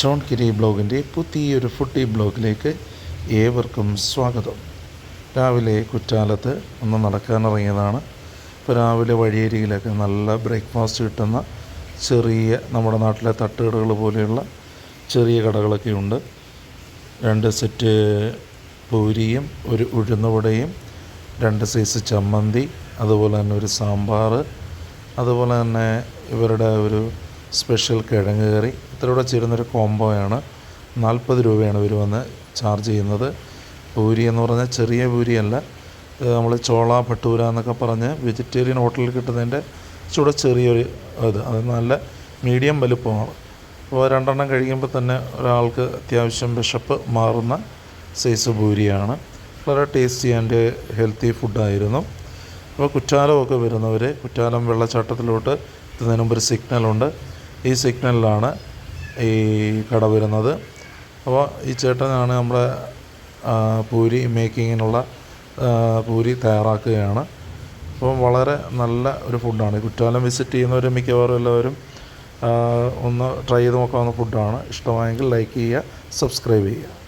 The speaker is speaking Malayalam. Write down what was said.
ജോൺ കിരി ബ്ലോഗിന്റെ പുതിയൊരു ഫുഡി ബ്ലോഗിലേക്ക് ഏവർക്കും സ്വാഗതം. രാവിലെ കുറ്റാലത്ത് ഒന്ന് നടക്കാനിറങ്ങിയതാണ്. ഇപ്പോൾ രാവിലെ വഴിയരികിലൊക്കെ നല്ല ബ്രേക്ക്ഫാസ്റ്റ് കിട്ടുന്ന ചെറിയ നമ്മുടെ നാട്ടിലെ തട്ടുകടകൾ പോലെയുള്ള ചെറിയ കടകളൊക്കെ ഉണ്ട്. രണ്ട് സെറ്റ് പൂരിയും ഒരു ഉഴുന്നുവടയും രണ്ട് സൈസ് ചമ്മന്തി അതുപോലെ തന്നെ ഒരു സാമ്പാർ അതുപോലെ തന്നെ ഇവരുടെ ഒരു സ്പെഷ്യൽ കിഴങ്ങ് കറി ഇത്രയൂടെ ചേരുന്നൊരു കോംബോയാണ്. നാൽപ്പത് രൂപയാണ് ഇവർ വന്ന് ചാർജ് ചെയ്യുന്നത്. പൂരി എന്ന് പറഞ്ഞാൽ ചെറിയ പൂരിയല്ല. നമ്മൾ ചോള ഭട്ടൂര എന്നൊക്കെ പറഞ്ഞ് വെജിറ്റേറിയൻ ഹോട്ടലിൽ കിട്ടുന്നതിന്റെ ചൂടെ ചെറിയൊരു ഇത്. അത് നല്ല മീഡിയം വലുപ്പമാണ്. അപ്പോൾ രണ്ടെണ്ണം കഴിക്കുമ്പോൾ തന്നെ ഒരാൾക്ക് അത്യാവശ്യം വിശപ്പ് മാറുന്ന സൈസ് പൂരിയാണ്. വളരെ ടേസ്റ്റി ആൻഡ് ഹെൽത്തി ഫുഡായിരുന്നു. അപ്പോൾ കുറ്റാലമൊക്കെ വരുന്നവർ കുറ്റാലം വെള്ളച്ചാട്ടത്തിലോട്ട് എത്തുന്നതിന് മുമ്പ് ഒരു സിഗ്നലുണ്ട് ഈ സിഗ്നലിലാണ് ഈ കട വരുന്നത്. അപ്പോൾ ഈ ചേട്ടനാണ് നമ്മുടെ പൂരി മേക്കിങ്ങിനുള്ള പൂരി തയ്യാറാക്കുകയാണ്. അപ്പോൾ വളരെ നല്ല ഒരു ഫുഡാണ്. കുറ്റാലം വിസിറ്റ് ചെയ്യുന്നവർ മിക്കവാറും എല്ലാവരും ഒന്ന് ട്രൈ ചെയ്ത് നോക്കാവുന്ന ഫുഡാണ്. ഇഷ്ടമായെങ്കിൽ ലൈക്ക് ചെയ്യുക സബ്സ്ക്രൈബ് ചെയ്യുക.